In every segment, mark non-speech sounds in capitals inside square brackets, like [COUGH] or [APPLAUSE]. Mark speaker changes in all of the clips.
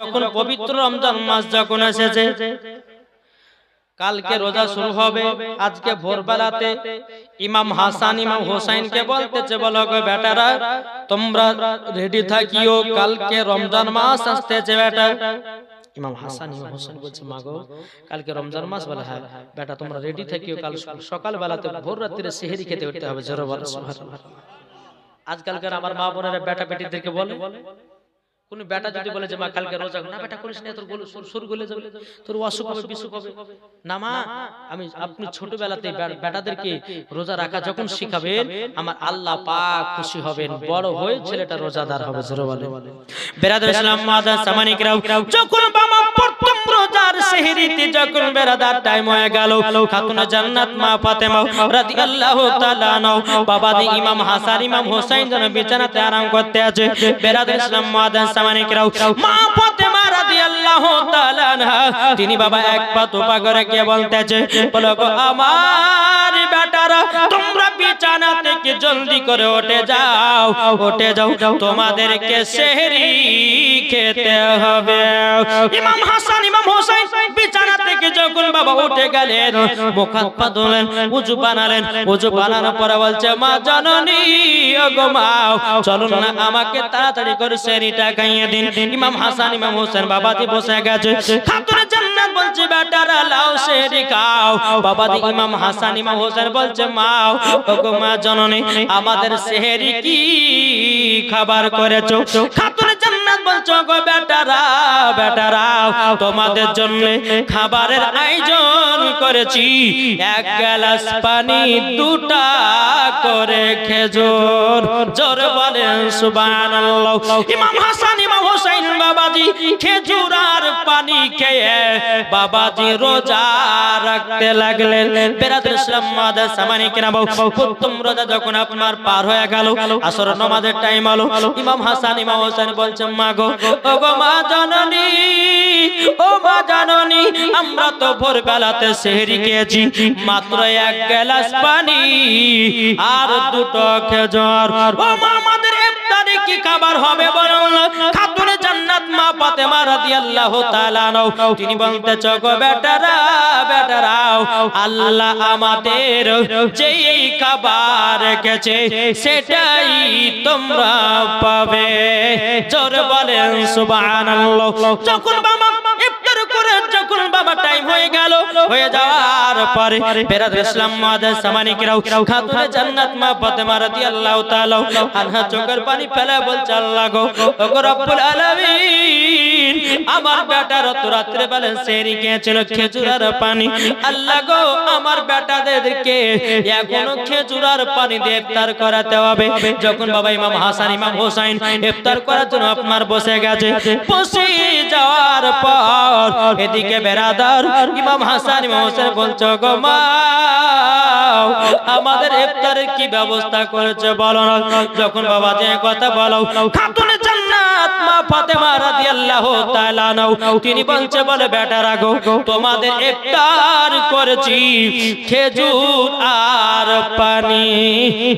Speaker 1: যখন পবিত্র রমজান মাস যখন এসেছে কালকে রোজা শুরু হবে। আজকে ভোরবেলাতে ইমাম হাসান ইমাম হোসাইনকে বলতেছে বলো গো বেটারা তোমরা রেডি থাকিও কালকে রমজান মাস আসতেছে বেটা। ইমাম হাসান ইমাম হোসেন বলছে মাগো কালকে রমজান মাস বলে হ্যাঁ বেটা তোমরা রেডি থাকিও কাল সকাল বেলাতে ভোর রাত্রিরে সেহেরি খেতে উঠতে হবে জোরে বলো সুবহানাল্লাহ। আজকালকার আমার মা বোনেরা বেটা বেটিদেরকে বলে কোন বেটা যদি বলে যে মা কালকে রোজা না বেটা করিস না তোর গলে সুর সুর গলে যাবে তোর অসুখ হবে বিসুখ হবে। না মা আমি আপনি ছোটবেলাতে বেটাদেরকে রোজা রাখা যখন শিখাবেন আমার আল্লাহ পাক খুশি হবেন বড় হয়ে ছেলেটা রোজাদার হবে জোরে বলে বেরাদার ইসলাম মাদার সামানিকরাও যখন বাবা সেহরিতে যখন বেরাদার টাইম হয়ে গেল খাতুন জান্নাত মা ফাতেমা রাদিয়াল্লাহু তাআলা নাও বাবা দি ইমাম হাসান, ইমাম হোসেন যেন বিছানাতে আরাম করতে আছে। বেরাদার ইসলাম মাদার সামানিকরাও মা ফাতেমা তিনি বাবা এক পা তোপা করে কে বলতেছে, বলো গো, আমার বেটারা, তোমরা বিছানা থেকে জলদি করে উঠে যাও উঠে যাও, তোমাদেরকে সেহরি খেতে হবে। ইমাম হাসান, ইমাম হোসেন বিছানা থেকে যখন বাবা উঠে গেলেন, মুখ হাত পা ধুলেন, উজু বানালেন, উজু বানানোর পরে বলছে, মা জননী ওগো মা, চলুন না, আমাকে তাড়াতাড়ি করে সেহরিটা খাইয়ে দিন। ইমাম হাসান, ইমাম হোসেন বাবাজি বসে গেছে। খাতুনে জান্নাত বলছে, বেটারা, লাও সেহরি খাও। বাবাজি ইমাম হাসান, ইমাম হোসেন বলছে মা ওগো মা জননী, আমাদের সেহরি কি খাবার করেছ? খাতুনে জান্নাত বলছো গো বেটারা বেটারা, তোমাদের জন্য খাবারের আয়োজন করেছি। এক গ্লাস পানি, দুটা করে খেজুর। জোর বলেন, সুবহানাল্লাহ। ইমাম হাসান, ইমাম হোসেন বাবাজি খেজুর আর পানি খেয়ে বাবাজি রোজা রাখতে লাগলেন। বেরাদুল ইসলাম মাদার সামানি কিনা প্রথম রোজা যখন আপনার পার হয়ে গেল, আসর নামাজের টাইম হলো ইমাম হাসান, ইমাম হোসেন বলছেন মা গো ও গো মা জননী ও মা জননী, আমরা তো ভোরবেলাতে সেহরি খেয়েছি, মাত্র এক গ্লাস পানি আর দুটো খেজর। ও মা, আমাদের ইফতারে কি খাবার হবে বলুন খাতুনে মা ফাতেমা রাদিয়াল্লাহু তাআলা আল্লাহ তিনি বলতে চক বেটারা, বেটারাও, আল্লাহ আমাদের যেই খাবার গেছে সেটাই তোমরা পাবে। জোর বলেন, সুবহানাল্লাহ। যখন বাবা বাবা টাইম হয়ে গেল, হয়ে যাওয়ার পরে ইসলাম মাদার সামানি কিরাও খাতুনে জান্নাত মা ফাতেমা রাদিয়াল্লাহু তাআলা আনহা চোখের পানি ফেলে বলছে, আল্লাহ গো রব্বুল আলামিন, আমার বেটার তো রাত্রে বেলা সেরি খেয়েছিল খেজুর আর পানি। আল্লাহ গো, আমার বেটাদেরকে এখনও খেজুর আর পানি দিয়ে ইফতার করাতে হবে। যখন বাবা ইমাম হাসান, ইমাম হোসাইন ইফতার করার জন্য আপনার বসে গেছে। বসে যাওয়ার পর এদিকে বেরাদার ইমাম হাসান, ইমাম হোসেন বলছো, গো মা, আমাদের ইফতারের কি ব্যবস্থা করেছে বলো না? যখন বাবা যে কথা বলো, খাতুনে জান্নাত, মা ফাতেমা রাদিয়াল্লাহু তাআলা আনহা। তিনি বলছে, বলে, বেটা, রাগো, তোমাদের ইফতার করেছি, খেজুর আর পানি।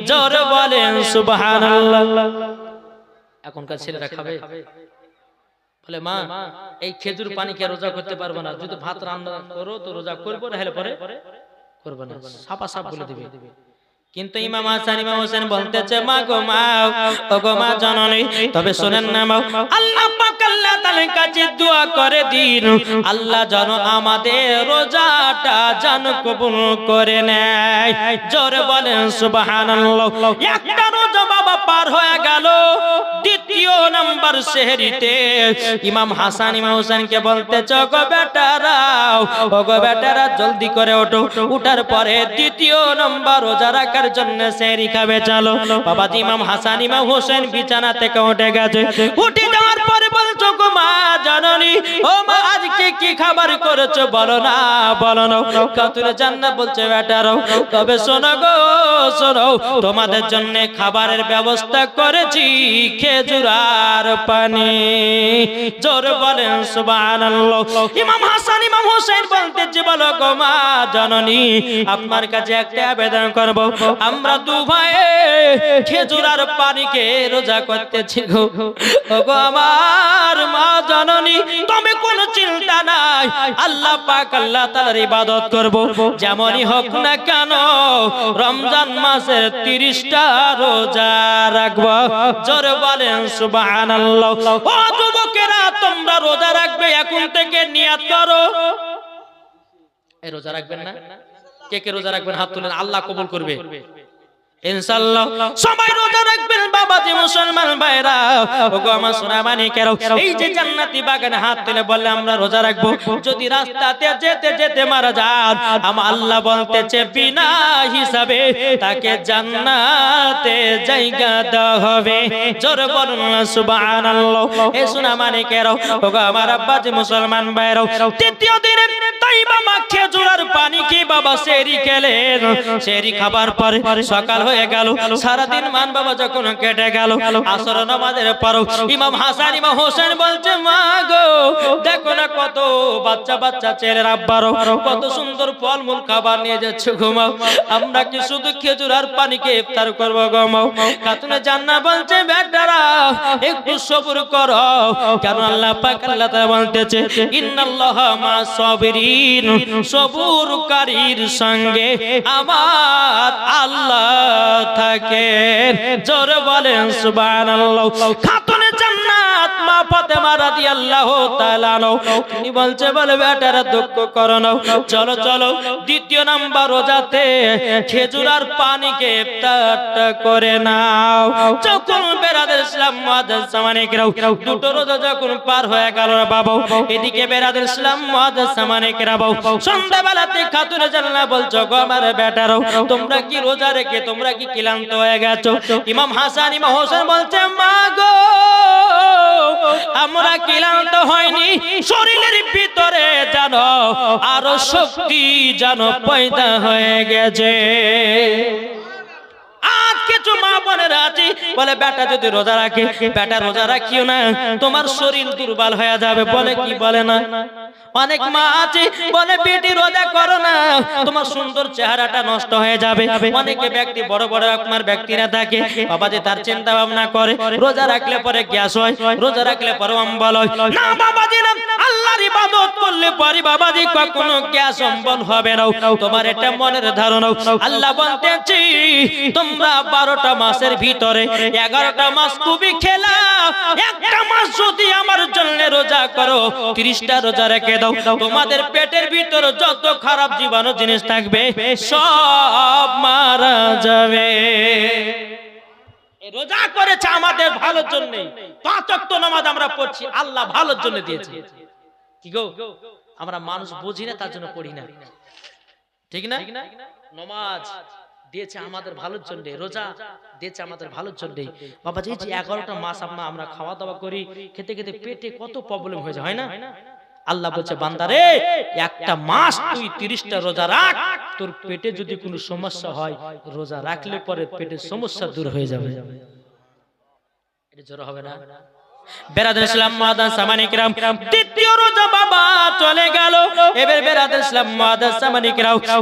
Speaker 1: জোর বলেন, সুবহানাল্লাহ। এখনকার ছেলেরা খাবে? বলে, মা, এই খেজুর পানি কে রোজা করতে পারব না? যদি ভাত রান্না করো তো রোজা করব না হলে পরে করব না। সাপা সাপ বলে দিবে। কিন্তু ইমাম হাসান ইমাম হোসেন বলতেছে মা গো মা ও গো মা জননী তবে শুনেন না মা আল্লাহ পাক আল্লাহ তাআলার কাছে দোয়া করে দিন। আল্লাহ যেন আমাদের রোজাটা যেন কবুল করে নেয়। জোরে বলেন সুবহানাল্লাহ। একটা রোজা বাবা পার হয়ে গেল। দ্বিতীয় নাম্বার সেহরিতে ইমাম হাসান ইমাম হোসেনকে বলতে গো বেটারাও ও গো বেটারা জলদি করে ওঠো। উঠার পরে দ্বিতীয় নম্বর রোজা রাখার জন্য সেহরি খাবে চলো। বাবা ইমাম হাসান, ইমাম হোসেন বিছানা থেকে উঠে গেছে। উঠে যাওয়ার পরে বলছো, গো মা জাননি, ও মা, আজকে কি খাবার করেছ? বলো না বলো না। কাতুরে জান্না বলছে বেটারাও তবে শোনো গো, শোনো, তোমাদের জন্য খাবারের ব্যবস্থা করেছি খেজুর আর পানি। জোর বলেন, সুবহানাল্লাহ। ইমাম হাসান, ইমাম হোসেন বলতেছে বলো গো মা জননী, আপনার কাছে একটা আবেদন করব। আমরা দু ভাই খেজুর আর পানিকে রোজা করতেছি গো। গো আমার মা জননী, তুমি কোনো চিন্তা নাই। আল্লাহ পাক আল্লাহ তাআলার ইবাদত করব। যেমনই হোক না কেন, রমজান মাসের 30টা রোজা রাখব। জোরে বলেন, সুবহানাল্লাহ। ও যুবকেরা, তোমরা রোজা রাখবে, এখন থেকে নিয়াত করো। এই রোজা রাখবেন না? কে কে রোজা রাখবেন? হাত তুলেন আল্লাহ কবুল করবে। ইনশাআল্লাহ। সবাই রোজা রাখবেন বাবাজি মুসলমান ভাইরা। ওগো আমার সোনা মানিকেরাও এই যে জান্নাতি বাগানে হাত তুলে বললে আমরা রোজা রাখব। যদি রাস্তাতে যেতে যেতে মারা যান আমার আল্লাহ বলতেছে বিনা হিসাবে তাকে জান্নাতে জায়গা দেওয়া হবে। জোর বলুন সুবহানাল্লাহ। এ সোনা মানিকেরাও ওগো আমার আব্বাজি মুসলমান ভাইরাও তৃতীয় দিনে তাই খেজুরের কি খাবার নিয়ে যাচ্ছে ঘুমাও আমরা কি শুধু খেজুর আর পানিকে ইফতার করব ঘুমাও খাতুনে জান্না বলছে, বেটারা, একটু সবুর করো। কেন আল্লাহ পাক আল্লাহ বলতেছে, ইন্নাল্লাহ মা সাবিরিন। সবুরকারীর সঙ্গে আমার আল্লাহ থাকে জোরে বলেন সুবহানাল্লাহ। খাতুনে ফাতেমা রাদিয়াল্লাহু তাআলা আনহু, তিনি বলছে, বলে বেটারা, দুঃখ করো চলো চলো, দ্বিতীয় নাম্বার রোজাতে খেজুর আর পানিকে ইফতারটা করে নাও। যখন বেরাদের ইসলাম সামানিকরাও দুটো রোজা যখন পার হয়ে গেল বাবা, এদিকে বেরাদের ইসলাম মুআদ্দাস সামানিকরাও সন্ধ্যাবেলাতে খাতুনে জান্নাত বলছো, গো আমার বেটারও, তোমরা কি রোজা রেখে, তোমরা কি ক্লান্ত হয়ে গেছো? ইমাম হাসান, ইমাম হোসেন বলছে, মা গো আমরা ক্লান্ত হয়নি শরীরের ভিতরে জানো আরও শক্তি জানো পয়দা হয়ে গেছে। কিছু মা বোনেরা আছে, বলে, বেটা, যদি রোজা রাখে, বেটা, রোজা রাখিও না। তোমার শরীর দুর্বল হয়ে যাবে। বলে, কি বলে না? অনেক মা আছে, বলে, বেটি, রোজা করো না। তোমার সুন্দর চেহারাটা নষ্ট হয়ে যাবে। অনেকে ব্যক্তি, বড় বড় রকমের ব্যক্তিরা থাকে। বাবা যে তার চিন্তা ভাবনা করে, রোজা রাখলে পরে গ্যাস হয়, রোজা রাখলে পরে অম্বল হয়। না, বাবাজি, না, আল্লাহর ইবাদত করলে পরে বাবা বাবাজি কখনো গ্যাস অম্বল হবে না। তোমার এটা মনের ধারণা। আল্লাহ বলতেছি, তোমরা বারোটা মাসের ভিতরে এগারোটা মাস খুবই খেলা। একটা মাস যদি আমার জন্য রোজা করো, তিরিশটা রোজা রেখে দাও। তোমাদের পেটের ভিতরে যত খারাপ জীবাণু জিনিস থাকবে, সব মারা যাবে। রোজা করেছে আমাদের ভালোর জন্য। পাঁচ ওয়াক্ত নামাজ আমরা পড়ছি, আল্লাহ ভালোর জন্য দিয়েছে। কি গো? আমরা মানুষ বুঝি না, তার জন্য পড়ি না। ঠিক না? নমাজ। দিয়েছে আমাদের ভালোর জন্য রোজা দিয়েছে আমাদের ভালোর জন্য। বাবা যে এগারোটা মাস আমরা আমরা খাওয়া দাওয়া করি খেতে খেতে পেটে কত প্রবলেম হয়ে যায় হয় না? আল্লাহ বলছে বান্দারে একটা মাস তুই তিরিশটা রোজা রাখ তোর পেটে যদি কোনো সমস্যা হয় রোজা রাখলে পরে পেটের সমস্যা দূর হয়ে যাবে। এটা জোর হবে না। বেরাদের ইসলাম মাদান সামানিকরাম। তৃতীয় বাবা চলে গেল। এবার ইসলাম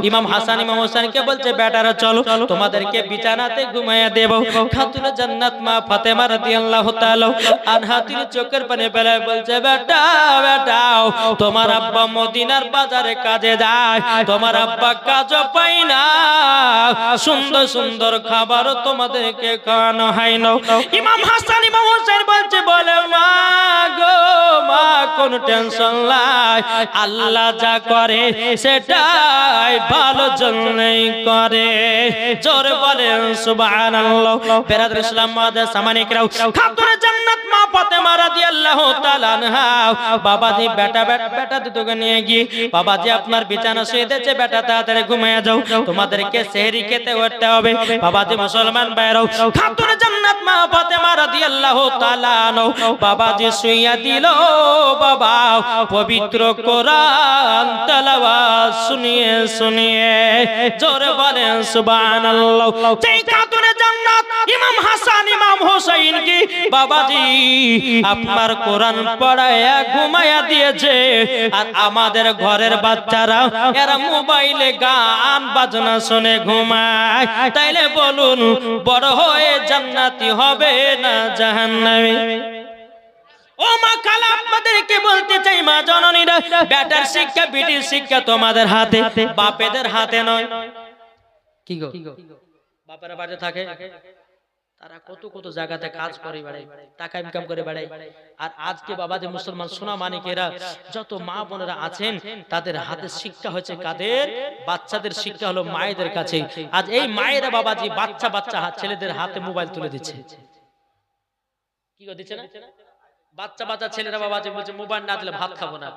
Speaker 1: ইমাম হাসান, ইমাম হোসেনকে বলছে, বেটারা, চলো, তোমাদেরকে বিছানাতে ঘুমাইয়া দেব। জান্নাত মা ফাতেমা তাআলা চোখের পানি বলছে, বেটা বেটাও তোমার আব্বা মদিনার বাজারে কাজে যায়। তোমার আব্বা না। সুন্দর সুন্দর খাবার তোমাদেরকে খাওয়ানো হয় না। ইমাম হাসান, ইমাম হোসেন বলছে, বলে কোন টেনশন লাই আল্লাহ যা করে সেটাই ভালো জন্যই করে। জোরে বলেন, সুবহানাল্লাহ। বেরাদর ইসলাম মাদের সামানিকরাও খাতুনে জান্নাত মা ফাতেমা রাদিয়াল্লাহু তাআলা আনহা। বাবাজি, বেটা বেটা বেটা দুটোকে নিয়ে গিয়ে, বাবাজি, আপনার বিছানা শুয়ে দিয়েছে, বেটা, তাড়াতাড়ি ঘুমিয়ে যাও। তোমাদেরকে সেহরি খেতে উঠতে হবে। বাবাজি, মুসলমান বাইরাও খাতুনে জান্নাত মা ফাতেমা রাদিয়াল্লাহু তাআলা আনহা। বাবাজি শুইয়া দিল, বাবা পবিত্র কোরআন তেলাওয়াত শুনিয়ে শুনিয়ে জোরে বলেন, সুবহানাল্লাহ। যেই খাতুনে জান্নাত, ইমাম হাসান, ইমাম হোসেন কি? বাবাজি, আপনার কোরআন পড়ায়া ঘুমায়া দিয়েছে। আর আমাদের ঘরের বাচ্চারা, এরা মোবাইলে গান, বাজনা শুনে ঘুমায়। তাইলে বলুন, বড় হয়ে জান্নাতি হবে না জাহান্নামে? ও মা কালা আপনাদেরকে বলতে চাই মা জননীরা বেটার শিক্ষা বিটির শিক্ষা তোমাদের হাতে বাপেদের হাতে নয়। কি গো? বাপের বাড়িতে থাকে তারা কত কত জায়গাতে কাজ করে বেড়ায় টাকা ইনকাম করে বেড়ায়। আর আজকে বাবা যে মুসলমান সোনা মানিকেরা যত মা বোনেরা আছেন তাদের হাতে শিক্ষা হয়েছে কাদের? বাচ্চাদের শিক্ষা হলো মায়েদের কাছে। আজ এই মায়েরা বাবাজি বাচ্চা বাচ্চা হাত ছেলেদের হাতে মোবাইল তুলে দিচ্ছে। কি দিচ্ছে না? বাচ্চা বাচ্চা ছেলেরা বাবা বলছে মোবাইল না দিলে ভাত খাব না।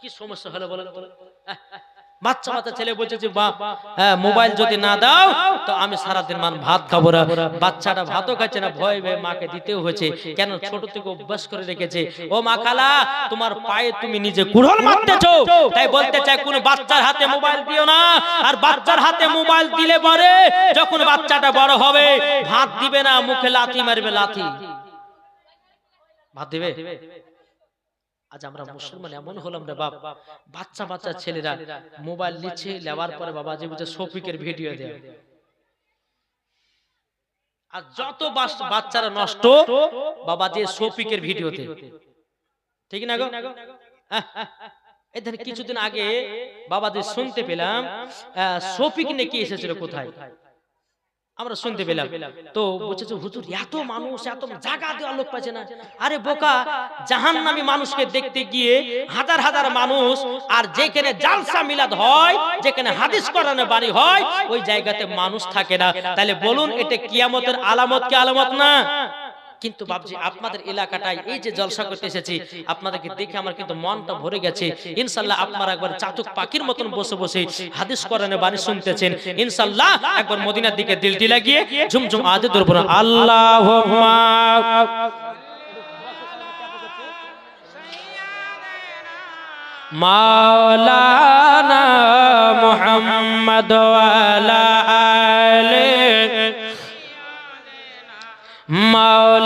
Speaker 1: কি সমস্যা হলো বলেন বলেন আহ, বাচ্চা বাচ্চা ছেলে বলছে যে হ্যাঁ মোবাইল যদি না দাও তো আমি সারাদিন মান ভাত খাব না। বাচ্চাটা ভাতও খাচ্ছে না ভয় ভয়ে মাকে দিতেও হয়েছে। কেন? ছোট থেকে অভ্যাস করে রেখেছে। ও মা খালা তোমার পায়ে তুমি নিজে কুড়ল মারতেছো। তাই বলতে চাই কোন বাচ্চার হাতে মোবাইল দিও না। আর বাচ্চার হাতে মোবাইল দিলে পরে যখন বাচ্চাটা বড় হবে ভাত দিবে না মুখে লাথি মারবে লাথি। ভাত দিবে? আজ আমরা মুসলমান এমন হলাম রে বাপ। বাচ্চা বাচ্চা ছেলেরা মোবাইল নিচ্ছে নেওয়ার পরে বাবা যে বুঝে শফিকের ভিডিও দেয়। আর যত বাচ্চারা নষ্ট বাবা যে শফিকের ভিডিওতে। ঠিক না গো? এদের কিছুদিন আগে বাবাদের শুনতে পেলাম আহ, শফিক নাকি এসেছিল কোথায়? আমরা শুনতে পেলাম। তো বলছে যে হুজুর এত মানুষ এত জায়গা দেওয়া লোক পাচ্ছে না। আরে বোকা জাহান নামি মানুষকে দেখতে গিয়ে হাজার হাজার মানুষ আর যেখানে জালসা মিলাদ হয় যেখানে হাদিস করানো বাড়ি হয় ওই জায়গাতে মানুষ থাকে না। তাহলে বলুন এটা কিয়ামতের আলামত কি আলামত না? কিন্তু বাবজি আপনাদের এলাকাটায় এই যে জলসা করতে এসেছি আপনাদেরকে দেখে আমার কিন্তু মনটা ভরে গেছে। ইনশাল্লাহ আপনারা একবার চাতক পাখির মতন বসে বসে হাদিস কোরআনে বাণী শুনতেছেন। ইনশাল্লাহ একবার মদিনার দিকে দিলটি লাগিয়ে ঝুমঝুম আদে ধরবো না আল্লাহ মাওলানা মুহাম্মদ ওয়ালা আলে মাওলানা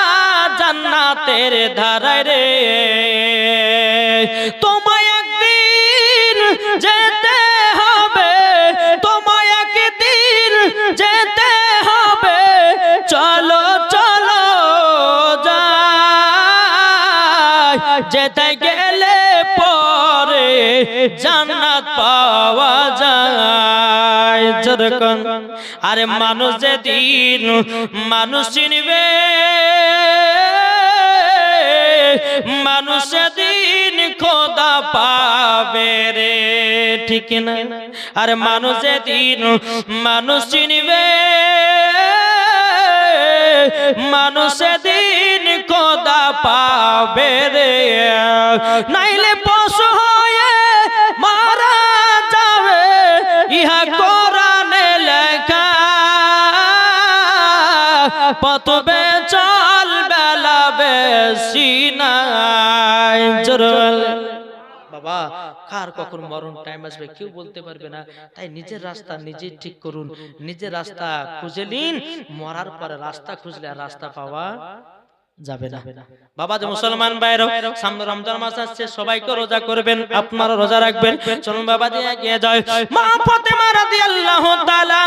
Speaker 1: জান্নাতের ধারায় রে। তোমায় একদিন যেতে হবে, তোমায় একদিন যেতে হবে। চলো চলো, যাই। যেতে গেলে পরে জান্নাত পাওয়া যায়। যেরকম আরে মানুষ যেদিন মানুষ চিনবে মানুষ দিন খোদা পাবে রে, ঠিক না? আরে মানুষ দিন মানুষ চিনবে, মানুষ দিন খোদা পাবে রে। নাইলে পশু হয়ে মারা যাবে, ইহা কোরআনে লেখা। পতবে বেশি নাই বাবা, কার কখন মরণ টাইম আসবে কেউ বলতে পারবে না। তাই নিজের রাস্তা নিজে ঠিক করুন। নিজের রাস্তা খুঁজে নিন, মরার পরে রাস্তা খুঁজলে রাস্তা পাওয়া যাবে না। বাবা যে মুসলমান বাইরে সামনে রমজান মাস আসছে সবাইকে রোজা করবেন আপনারা রোজা রাখবেন। চলুন বাবা যে এগিয়ে যায় মা ফাতেমা রাদিয়াল্লাহু তাআলা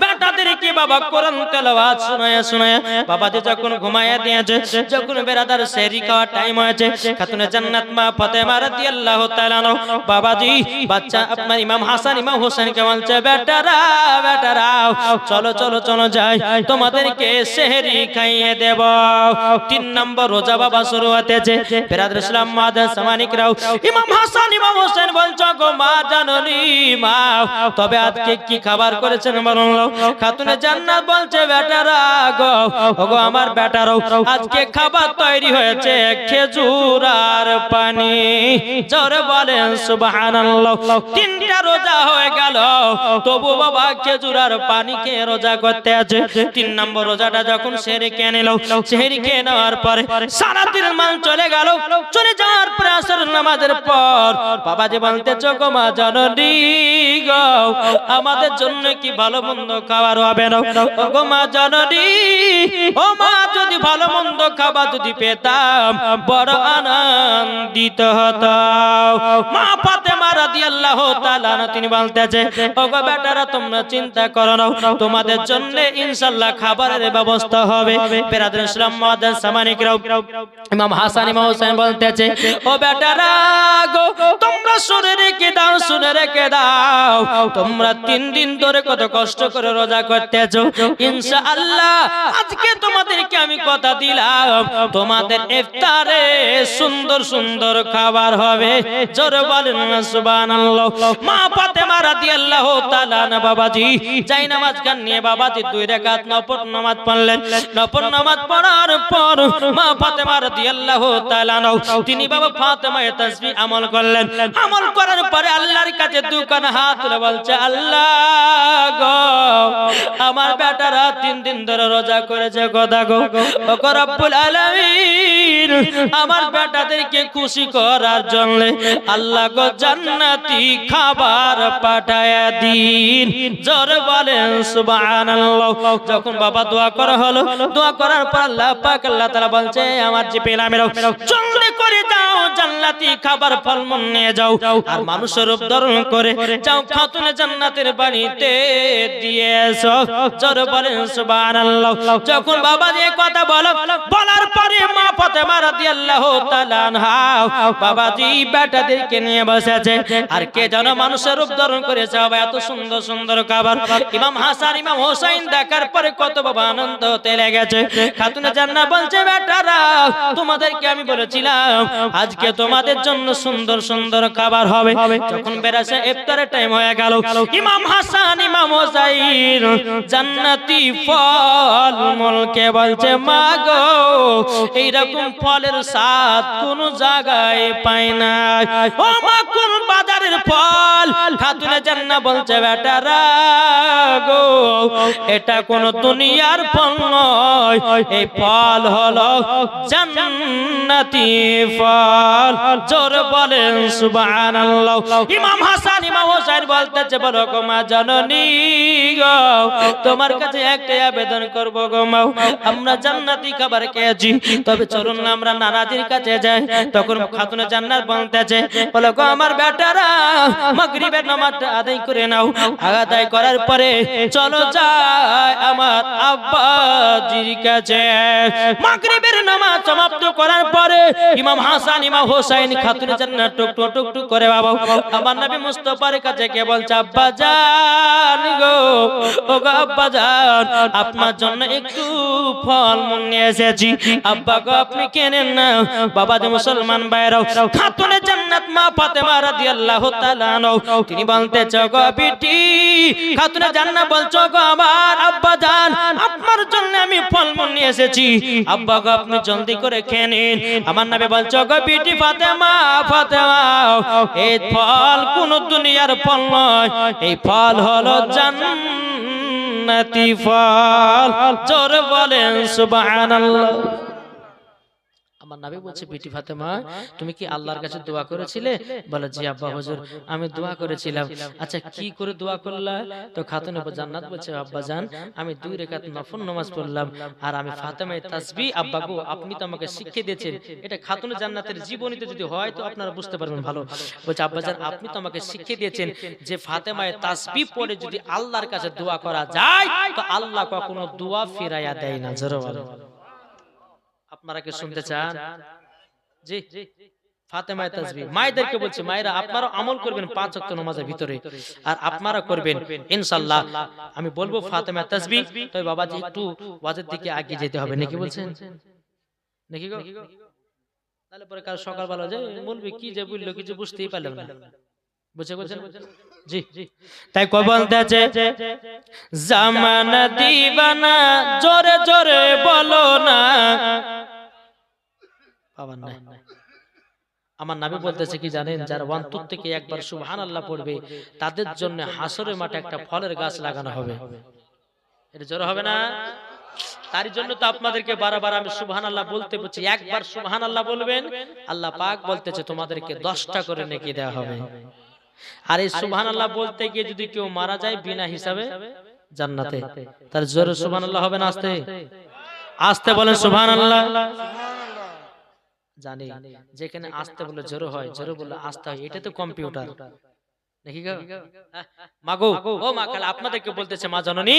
Speaker 1: বেটাদেরকে বাবা কোরআন তেলাওয়াত শোনায়া শোনায়া বাবা যে যখন ঘুমায়া দিয়েছে যখন বেরাদার সেহরি খাওয়ার টাইম হয়েছে খাতুনে জান্নাত মা ফাতেমা রাদিয়াল্লাহু তাআলা বাবাজি বাচ্চা আপনার ইমাম হাসান ইমাম হোসেন কে বলছে বেটারা বেটারা চলো চলো চলো যাই তোমাদেরকে সেহরি খাইয়ে দেব। তিন নম্বর রোজা বাবা শুরু হতেছে। বেরাদুল ইসলাম মাদার সামানিক রাও। ইমাম হাসান, ইমাম হোসেন বলছো, গো মা, জাননী মা। তবে আজকে কি খাবার করেছেন বলুন খাতুনে জান্নাত বলছে, বেটারা গো, ওগো আমার বেটারাও আজকে খাবার তৈরি হয়েছে, খেজুর আর পানি। জোরে বলেন, সুবহানাল্লাহ। তিনটা রোজা হয়ে গেল। তবু বাবা খেজুর আর পানি খেয়ে রোজা করতে আছে। তিন নম্বর রোজাটা যখন সেরে কে নিল সেহরি খেয়ে নেওয়ার পরে সারা দিন মান চলে গেল। চলে যাওয়ার পরে আসর নামাজের পর, বাবাজি বলতে চোখো মা জননী আমাদের জন্য কি ভালো মন্দ খাবার হবে না? মা জননী, ও মা, যদি ভালো মন্দ খাবার যদি পেতাম, বড় আনন্দিত হতাম। মা তিনি বলতেছে, ও গো বেটারা, তোমরা চিন্তা করো না। তোমাদের জন্য ইনশাআল্লাহ খাবারের ব্যবস্থা হবে। মুআদ্দাস সামানিক রাও ইমাম হাসান ইমাম হোসেন বলতেছে, ও বেটারা গো তোমরা শুনে রেখে দাও, শুনে রেখে দাও। তোমরা তিন দিন ধরে কত কষ্ট করে রোজা করতেছো। ইনশাআল্লাহ, আজকে তোমাদেরকে আমি কথা দিলাম, তোমাদের ইফতারে সুন্দর সুন্দর খাবার হবে। জোরে বলেন সুবহানাল্লাহ। মা ফাতেমা রাদিয়াল্লাহু তাআলা না বাবাজি, যাই নামাজ গান নিয়ে বাবাজি দুই রাকাত নফল নামাজ পড়লেন। নফল নামাজ পড়ার পর মা ফাতেমা রাদিয়াল্লাহু তাআলা নাও তিনি বাবা ফাতেমা এ তাসবিহ আমল করলেন। আমল করার পরে আল্লাহর কাছে দুখানা হাত তুলে বলছে, আল্লাহ গো, আমার বেটারা তিন দিন ধরে রোজা করেছে কথা গো ও রব্বুল আলামিন, আমার বেটাদেরকে খুশি করার জন্য আল্লাহ গো জান্নাতি খাবার পাঠায়া দিন। জোরে বলেন, সুবহানাল্লাহ। যখন বাবা দোয়া করা হলো, দোয়া করার পর আল্লাহ পাক আল্লাহ তাআলা বলছে আমার যে পেলামের জলদি করে যাও জান্নাতি খাবার ফলমূল নিয়ে যাও। আর মানুষের রূপ ধারণ করে যাও খাতুনে জান্নাতের বাড়িতে দিয়ে এসো। জোরে বলেন সুবহানাল্লাহ। যখন বাবা দিয়ে কথা বলো বলার পরে মা ফাতেমা রাদিয়াল্লাহু তাআলা আনহা বাবাজি বেটাদেরকে নিয়ে বসেছে। আর কে যেন মানুষের রূপ ধারণ করেছে বাবা এত সুন্দর সুন্দর খাবার। ইমাম হাসান ইমাম হোসাইন দেখার পরে কত বাবা আনন্দ হতে লেগেছে। খাতুনে জান্নাত বলছে বেটারা তোমাদেরকে আমি বলেছিলাম আজকে তোমাদের জন্য সুন্দর সুন্দর খাবার হবে। যখন বেরাসে ইফতারের টাইম হয়ে গেল ইমাম হাসান ইমাম হোসাইন জান্নাতি ফল মলকে বলছে মা গো এইরকম ফলের স্বাদ কোন জায়গায় পায় না ও মা কোন বাজারের ফল? খাতুনে জান্নাত বলছে বেটারা গো এটা কোন দুনিয়ার ফল নয়। এই ফল হলো জান্নাতি ফল। জোর বলেন, সুবহানাল্লাহ। ইমাম হাসান, ইমাম হোসেন বলতেছে বলো গো মা জননী গো, তোমার কাছে একটা আবেদন করব গো মা, আমরা জান্নাতি খাবার খেয়েছি, তবে চলুন আমরা নানাজির কাছে যাই। তখন খাতুনে জান্নাত বলতেছে, বলো গো আমার বেটারা, মাগরিবের নামাজটা আদায় করে নাও। আদায় করার পরে চলো যাই আমার আব্বাজির কাছে। মাগরিবের নামাজ সমাপ্ত করার পরে ইমাম হাসান, ইমাম হোসাইন খাতুনে জান্নাত টুক টুক টুক টুক করে বাবা, আমার নবী মুস্তাফার কাছে কে বলছে, আব্বা জান গো ও গো আব্বা জান, আপনার জন্য একটু ফল মূল নিয়ে এসেছি। আব্বা গো, আপনি কেনেন না? বাবা যে মুসলমান ভাইরাও খাতুনে জান্নাত মা ফাতেমা রাদিয়াল্লাহু তাআলা আনহা। তিনি বলতে গো বিটি, খাতুনে জান্নাত বলছো গো আমার আব্বা জান, আপনার জন্য আমি ফল মূল নিয়ে এসেছি। আব্বা গো, আপনি জলদি করে খেয়ে নিন। আমার নামে বলছো গো বিটি ফাতেমা ফাতেমা, এই ফল কোন দুনিয়ার ফল নয়। এই ফল হলো জান্নাতি ফল। জোর বলেন সুবহানাল্লাহ। আমার নাবি বলছে বিটি ফাতেমা তুমি কি আল্লাহর কাছে দোয়া করেছিলে? বলে জি আব্বা হুজুর আমি দোয়া করেছিলাম। আচ্ছা কি করে দোয়া করলা? তো খাতুন আব্বা জান্নাত বলছে আব্বা জান আমি দুই রেখাত নফল নামাজ পড়লাম। আর আমি ফাতেমায় তাসবি আব্বা গো আপনি তো আমাকে শিক্ষা দিয়েছেন। এটা খাতুন জান্নাতের জীবনীতে যদি হয় তো আপনারা বুঝতে পারবেন ভালো। বলছে আব্বা জান আপনি তো আমাকে শিক্ষা দিয়েছেন যে ফাতেমায় তাসবি পড়ে যদি আল্লাহর কাছে দোয়া করা যায় তো আল্লাহ কখনো দোয়া ফিরাইয়া দেয় না জোরে বলো। আপনারা কি শুনতে চান? জি। ফাতেমায় তাসবিহ। মায়েদেরকে বলছে মায়েরা আপনারা আমল করবেন পাঁচ ওয়াক্ত নামাজের ভিতরে। আর আপনারা করবেন। ইনশাআল্লাহ আমি বলব ফাতেমা তাসবিহ। তবে বাবাজি একটু ওয়াজের দিকে আগে যেতে হবে। নাকি বলছেন? নাকি গো? তাহলে পরে কাল সকালবেলা যে বলবি কি যে বলল কিছু বুঝতেই পারলাম না। বুঝে বুঝছেন জি। তাই জামানা দিবানা জোরে জোরে বলো না। বাবা না আমার নাবি বলতেছে কি জানেন যারা অন্তর থেকে একবার সুবহান আল্লাহ পড়বে তাদের জন্য হাসরের মাঠে একটা ফলের গাছ লাগানো হবে। এটা জোর হবে না? তার জন্য তো আপনাদেরকে বারবার আমি সুবহান আল্লাহ বলতে বলছি একবার সুবহান আল্লাহ বলবেন আল্লাহ পাক বলতেছে তোমাদেরকে দশটা করে নেকি দেওয়া হবে। আর এই সুবহান আল্লাহ বলতে গিয়ে যদি কেউ মারা যায় বিনা হিসাবে জান্নাতে। তার জোরে সুবহান আল্লাহ হবে না আসতে। আসতে। বলেন সুবহান আল্লাহ জানি যেখানে আসতে বলে জোরে হয় জোরে বলে আসতে হয় এটা তো কম্পিউটার। নাকি মাগো ও মা কাল আপনাদেরকে বলতেছে মা জননী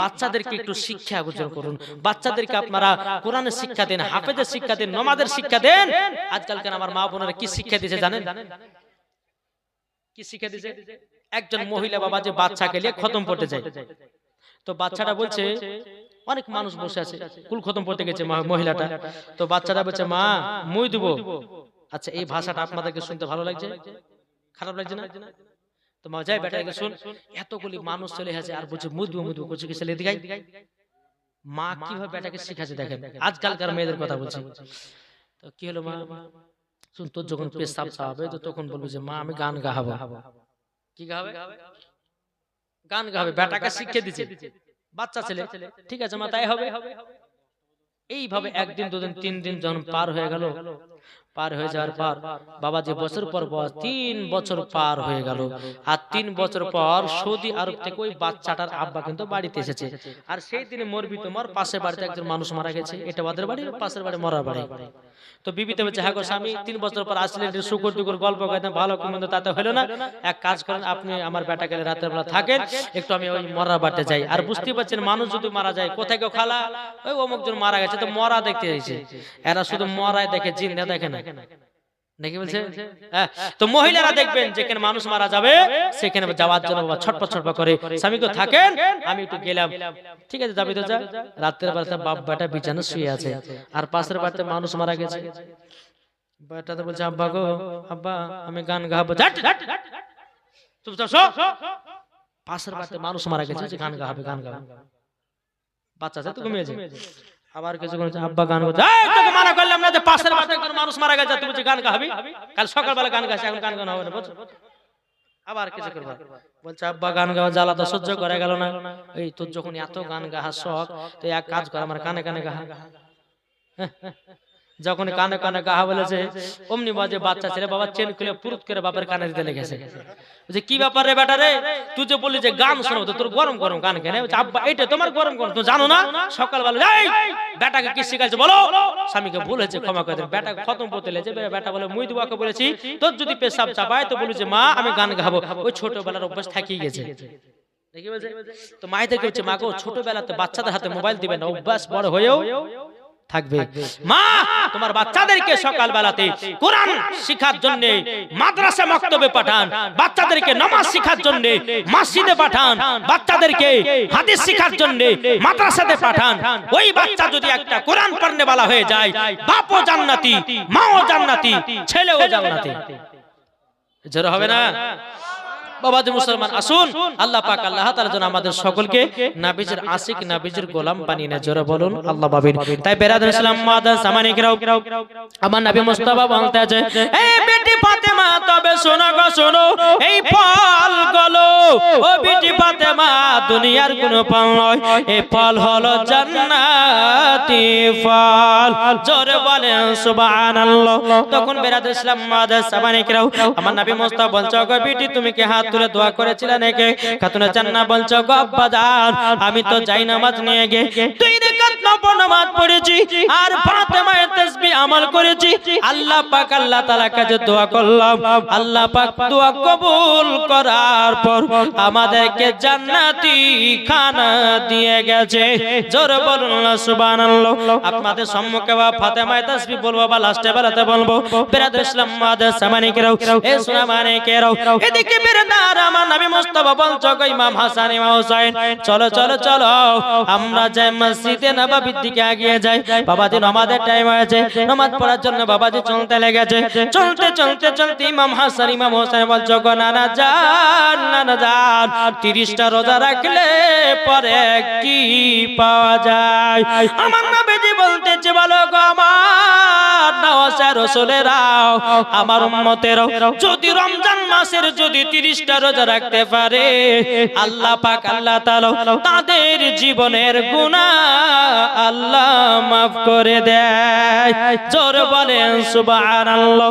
Speaker 1: বাচ্চাদেরকে একটু শিক্ষা অর্জন করুন। বাচ্চাদেরকে আপনারা কোরআনের শিক্ষা দেন হাফেজের শিক্ষা দেন নমাজের শিক্ষা দেন। আজকালকার আমার মা বোনেরা কি শিক্ষা দিয়েছে জানেন? কি শিক্ষা দিয়েছে? একজন মহিলা বাবা যে বাচ্চাকে নিয়ে খতম পড়তে যায় তো বাচ্চাটা বলছে অনেক মানুষ বসে আছে। কুল খতম পড়তে গেছে মা- মহিলাটা। তো বাচ্চাটা বলছে মা মুই দিব। আচ্ছা এই ভাষাটা আপনাদেরকে শুনতে ভালো লাগছে? খারাপ লাগছে না? তো মা যাই বেটা শুন। এতগুলি মানুষ চলে আছে আর বলছে মুই দিব মুই দিব। করছে কি ছেলে দিগাই মা কীভাবে বেটাকে শিখাচ্ছে দেখেন? আজকালকার মেয়েদের কথা বলছি। তো কি হলো মা? শুন তোর যখন পেশাব চাবে তো তখন বলবি যে মা আমি গান গাহাবো। কি গাবে? গান গাবে। বেটাকে শিখিয়ে দিচ্ছে বাচ্চা ছেলে ঠিক আছে মা তাই হবে? এইভাবে একদিন দুদিন তিন দিন যখন পার হয়ে গেল পার হয়ে যাওয়ার পর বাবা যে বছর পর বয়স তিন বছর পার হয়ে গেল। আর তিন বছর পর সৌদি আরব থেকে ওই বাচ্চাটার আব্বা কিন্তু বাড়িতে এসেছে। আর সেই দিনে মরবি তোমার পাশের বাড়িতে একজন মানুষ মারা গেছে এটা ওদের বাড়ি পাশের বাড়ি মরার বাড়ি। তো বিবিতে বলছে হ্যাঁ গো স্বামী তিন বছর পর আসলে একটু শুকুর টুকুর গল্প করতাম ভালো কিন্তু তাতে হলো না। এক কাজ করেন আপনি আমার বেটা গেলে রাতের বেলা থাকেন একটু আমি ওই মরা বাড়িতে যাই। আর বুঝতে পারছেন মানুষ যদি মারা যায় কোথায় কেউ খালা? ওই অমুক জন মারা গেছে তো মরা দেখতে এসেছে এরা শুধু মরায় দেখে জিন্দা দেখে না। নাকি বলছে? হ্যাঁ, তো মহিলারা দেখবেন যেখানে মানুষ মারা যাবে সেখানে যাওয়ার জন্য বাবা ছটপট ছটপট করে। স্বামী তো থাকেন আমি একটু গেলাম। ঠিক আছে যাবি তো যা। রাত্রের বেলাতে বাপ বেটা বিছানা শুয়ে আছে। আর পাশের বাড়িতে মানুষ মারা গেছে। বেটাতে বলছে আব্বা গো আব্বা আমি গান গাবো। পাশের বাড়িতে মানুষ মারা গেছে গান গাবে গান গাবে। বাচ্চা তো ঘুমিয়েছে। আবার কিছু আব্বা গান তোকে মানা করলাম না যে পাশের একজন মানুষ মারা গেছে বলছিস গান গাবি? কাল সকালবেলা গান গাছে এখন গান গান হবে না বুঝছ? আবার কিছু করবা। বলছে আব্বা গান গাওয়া জ্বালা তো সহ্য করে গেল না। এই তোর যখন এত গান গাহা শখ তো এক কাজ কর আমার কানে কানে গাহা। [LAUGHS] যখন কানে কানে গাহা বলেছে অমনি বাজে বাচ্চা ছেলে বাবা চেন খুলে পুরুত করে বাপের কানে দিতে লেগেছে। বলছে কি ব্যাপার রে বেটা রে? তুই যে বললি যে গান শোনাবো তোর গরম গরম গান কেন? আব্বা এটা তোমার গরম গরম। তুমি জানো না? সকালবেলা বেটাকে কি শিখাইছে? বলো। স্বামীকে ভুল হয়েছে ক্ষমা করে দেবে। বেটা খতম করতে লেগেছে বেটা বলে, মুই দুয়াকে বলেছি, তোর যদি পেশাব চাপায়, তো বলি যে মা, আমি গান গাবো। ওই ছোটবেলার অভ্যাস থাকিয়ে গেছে। তো মায়েদেরকে হচ্ছে মা গো, ছোটবেলাতে বাচ্চাদের হাতে মোবাইল দিবে না। অভ্যাস বড় হয়েও থাকবে। মা তোমার বাচ্চাদেরকে সকাল বেলাতে কোরআন শিখার জন্য মাদ্রাসা মক্তবে পাঠান। বাচ্চাদেরকে নামাজ শিখার জন্য মসজিদে পাঠান। বাচ্চাদেরকে হাদিস শিখার জন্য মাদ্রাসাতে পাঠান। ওই বাচ্চা যদি একটা কোরআন পড়নে वाला হয়ে যায় বাপও জান্নাতি মাও জান্নাতি ছেলেও জান্নাতি। জোরে হবে না? বাবা যে মুসলমান আসুন। আল্লাহ পাক আল্লাহ তাআলা যেন আমাদের সকলকে নাবিজের আশিক নাবিজের গোলাম বানিয়ে নেয় জোরে বলুন আল্লাহ বাবিন তাই বেরাদার ইসলাম মাদার সামানিকরাও আমার নবী মুস্তাফা বলতে আছে এই বেটি ফাতেমা তবে শোনো গো শোনো এই ফল গলো ও বেটি ফাতেমা দুনিয়ার কোন ফল নয় এই ফল হলো জান্নাতি ফল। জোরে বলেন সুবহানাল্লাহ। তখন বেরাদার ইসলাম মাদার সামানিকরাও আমার নবী মুস্তাফা বলছে গো বেটি তুমি কি হাত তুলে দোয়া করেছিলে নাকি খাতুনে জান্নাত বলছো, গো আব্বা আমি তো যাই নামাজ নিয়ে গে দুই রাকাত নফল নামাজ পড়েছি আর ফাতেমার তাসবিহ আমল করেছি। আল্লাহ পাক, আল্লাহ তাআলার কাছে দোয়া করলাম। আল্লাহ পাক দোয়া কবুল করার পর আমাদেরকে জান্নাতি খানা দিয়ে গেছে। জোরে বলুন সুবহানাল্লাহ। আপনাদের সম্মুখে বা ফাতেমার তাসবিহ বলব বা লাস্টে বেলাতে বলব। বেরাদ ইসলাম মাদের সামানিকেরাও এ সোনা মানিকেরাও। এদিকে বেরাদার আমার নবী মুস্তাফা বলছো ইমাম হাসান, ইমাম হুসাইন, চলো চলো চলো। আমরা যাই মসজিদে দিকে এগিয়ে নামাজের টাইম হয়েছে। নামাজ পড়ার জন্য চলতে লেগেছে। চলতে চলতে চলতে ইমাম হাসান, ইমাম বলছো গো, নানা যান নানা যান, তিরিশটা রোজা রাখলে পরে কি পাওয়া যায়? আমার নবীজি বলতেছে, বলো গো আমার নওয়াজা রসুলেরাও, আমার উম্মতেরও, যদি রমজান মাসের যদি তিরিশটা রোজা রাখতে পারে। আল্লাহ পাক, আল্লাহ তালা তাদের জীবনের গুণা আল্লাহ মাফ করে দেয়। জোর বলেন সুবহানাল্লাহ।